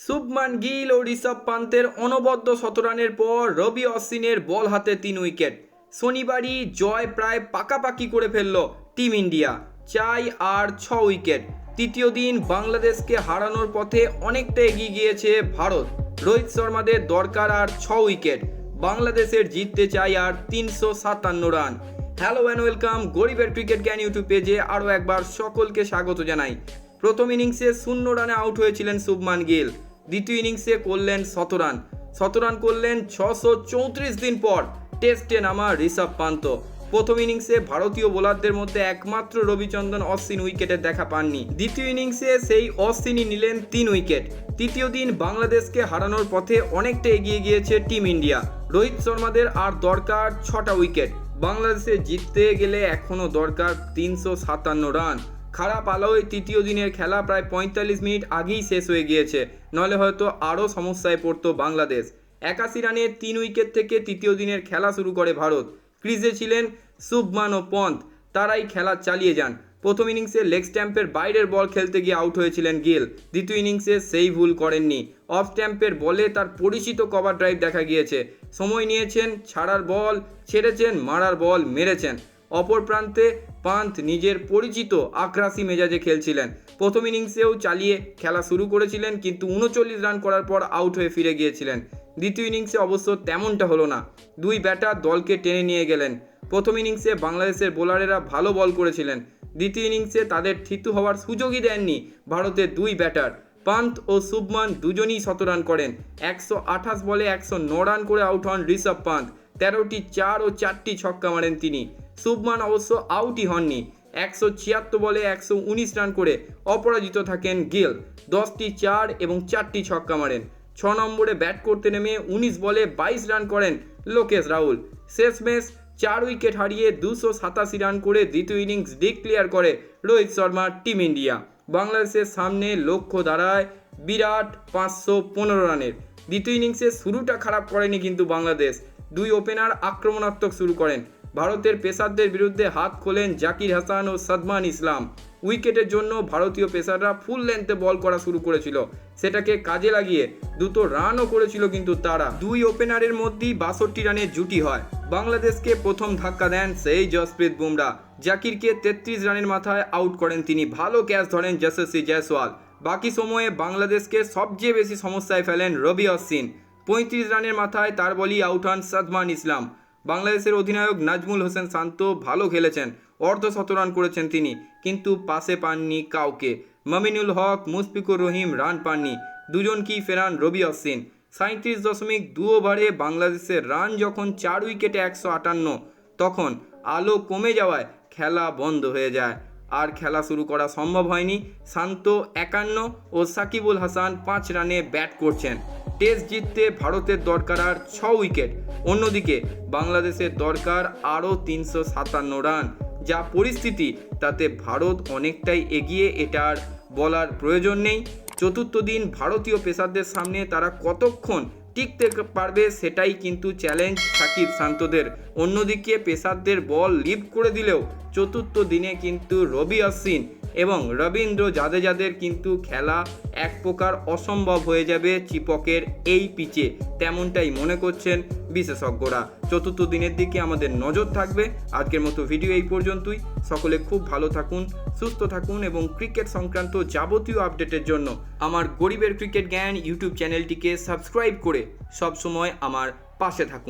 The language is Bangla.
শুভমান গিল ও ঋষভ পান্তের অনবদ্য শতরানের পর রবি অশ্বিনের বল হাতে তিন উইকেট। শনিবারই জয় প্রায় পাকাপাকি করে ফেলল টিম ইন্ডিয়া। চাই আর ছ উইকেট। তৃতীয় দিন বাংলাদেশকে হারানোর পথে অনেকটা এগিয়ে গিয়েছে ভারত। রোহিত শর্মাদের দরকার আর ছ উইকেট। বাংলাদেশের জিততে চাই আর তিনশো সাতান্ন রান। হ্যালো অ্যান্ড ওয়েলকাম গরিবের ক্রিকেট জ্ঞান ইউটিউব পেজে আরও একবার সকলকে স্বাগত জানাই। প্রথম ইনিংসে শূন্য রানে আউট হয়েছিলেন শুভমান গিল। দ্বিতীয় ইনিংসে করলেন শত রান শত রান করলেন ছশো চৌত্রিশ দিন পর টেস্টে নামা ঋষভ পান্ত। প্রথম ইনিংসে ভারতীয় বোলারদের মধ্যে একমাত্র রবিচন্দ্রন অশ্বিন উইকেটের দেখা পাননি। দ্বিতীয় ইনিংসে সেই অশ্বিনই নিলেন তিন উইকেট। তৃতীয় দিন বাংলাদেশকে হারানোর পথে অনেকটা এগিয়ে গিয়েছে টিম ইন্ডিয়া। রোহিত শর্মাদের আর দরকার ছটা উইকেট। বাংলাদেশে জিততে গেলে এখনও দরকার তিনশো সাতান্ন রান। খারাপ আলোয় তৃতীয় দিনের খেলা প্রায় পঁয়তাল্লিশ মিনিট আগেই শেষ হয়ে গিয়েছে। নলে হয়তো আরও সমস্যায় পড়ত বাংলাদেশ। একাশি রানে তিন উইকেট থেকে তৃতীয় দিনের খেলা শুরু করে ভারত। ক্রিজে ছিলেন শুভমান ও পন্থ। তারাই খেলা চালিয়ে যান। প্রথম ইনিংসে লেগ স্ট্যাম্পের বাইরের বল খেলতে গিয়ে আউট হয়েছিলেন গিল। দ্বিতীয় ইনিংসে সেই ভুল করেননি। অফ স্ট্যাম্পের বলে তার পরিচিত কভার ড্রাইভ দেখা গিয়েছে। সময় নিয়েছেন ছাড়ার বল, ছেড়েছেন মারার বল, মেরেছেন। অপর প্রান্তে পান্থ নিজের পরিচিত আগ্রাসী মেজাজে খেলছিলেন। প্রথম ইনিংসেও চালিয়ে খেলা শুরু করেছিলেন, কিন্তু উনচল্লিশ রান করার পর আউট হয়ে ফিরে গিয়েছিলেন। দ্বিতীয় ইনিংসে অবশ্য তেমনটা হলো না। দুই ব্যাটার দলকে টেনে নিয়ে গেলেন। প্রথম ইনিংসে বাংলাদেশের বোলারেরা ভালো বল করেছিলেন। দ্বিতীয় ইনিংসে তাদের থিতু হওয়ার সুযোগই দেননি ভারতের দুই ব্যাটার। পান্ত ও শুভমান দুজনই শতরান করেন। একশো আঠাশ বলে একশো ন রান করে আউট হন ঋষভ পান্ত তেরোটি চার ও চারটি ছক্কা মারেন তিনি। শুভমান অবশ্য আউটই হননি। একশো ছিয়াত্তর বলে একশো উনিশ রান করে অপরাজিত থাকেন গিল। দশটি চার এবং চারটি ছক্কা মারেন। ছ নম্বরে ব্যাট করতে নেমে উনিশ বলে বাইশ রান করেন লোকেশ রাহুল। শেষমেশ চার উইকেট হারিয়ে দুশো সাতাশি রান করে দ্বিতীয় ইনিংস ডিক্লিয়ার করে রোহিত শর্মার টিম ইন্ডিয়া। বাংলাদেশের সামনে লক্ষ্য দাঁড়ায় বিরাট পাঁচশো পনেরো রানের। দ্বিতীয় ইনিংসে শুরুটা খারাপ করেনি কিন্তু বাংলাদেশ। দুই ওপেনার আক্রমণাত্মক শুরু করেন। ভারতের পেসারদের বিরুদ্ধে হাত খোলেন জাকির হাসান ও সাদমান ইসলাম। উইকেটের জন্য ভারতীয় পেসাররা ফুল লেন্থে বল করা শুরু করেছিল। সেটাকে কাজে লাগিয়ে দুটো রানও করেছিল কিন্তু তারা। দুই ওপেনারের মধ্যেই বাষট্টি রানের জুটি হয়। বাংলাদেশকে প্রথম ধাক্কা দেন সেই জসপ্রীত বুমরা। জাকিরকে তেত্রিশ রানের মাথায় আউট করেন তিনি। ভালো ক্যাচ ধরেন যশস্বী জয়সওয়াল। বাকি সময়ে বাংলাদেশকে সবচেয়ে বেশি সমস্যায় ফেলেন রবি অশ্বিন। পঁয়ত্রিশ রানের মাথায় তার বলি আউট হন সাদমান ইসলাম। বাংলাদেশের অধিনায়ক নাজমুল হোসেন শান্ত ভালো খেলেছেন, অর্ধ শতরান করেছেন তিনি, কিন্তু পাশে পাননি কাউকে। মামিনুল হক, মুশফিকুর রহিম রান পাননি দুজন কি ফেরান রবি অশ্বিন সাঁত্রিশ দশমিক দু ওভারে বাংলাদেশের রান যখন চার উইকেটে একশো আটান্ন, তখন আলো কমে যাওয়ায় খেলা বন্ধ হয়ে যায়। আর খেলা শুরু করা সম্ভব হয়নি, শান্ত একান্ন ও সাকিবুল হাসান পাঁচ রানে ব্যাট করছেন। টেস্ট জিততে ভারতের দরকার আর ছ উইকেট। অন্যদিকে বাংলাদেশের দরকার আরও তিনশো সাতান্ন রান। যা পরিস্থিতি, তাতে ভারত অনেকটাই এগিয়ে এটার বলার প্রয়োজন নেই। চতুর্থ দিন ভারতীয় পেসারদের সামনে তারা কতক্ষণ টিকতে পারবে সেটাই কিন্তু চ্যালেঞ্জ সাকিব শান্তদের। অন্যদিকে পেসারদের বল লিড করে দিলেও চতুর্থ দিনে কিন্তু রবি অশ্বিন এবং রবীন্দ্র জাদেজাদের কিন্তু খেলা এক প্রকার অসম্ভব হয়ে যাবে চিপকের এই পিচে, তেমনটাই মনে করছেন বিশেষজ্ঞরা। চতুর্থ দিনের দিকে আমাদের নজর থাকবে। আজকের মতো ভিডিও এই পর্যন্তই। সকলে খুব ভালো থাকুন, সুস্থ থাকুন এবং ক্রিকেট সংক্রান্ত যাবতীয় আপডেটের জন্য আমার গরিবের ক্রিকেট জ্ঞান ইউটিউব চ্যানেলটিকে সাবস্ক্রাইব করে সবসময় আমার পাশে থাকুন।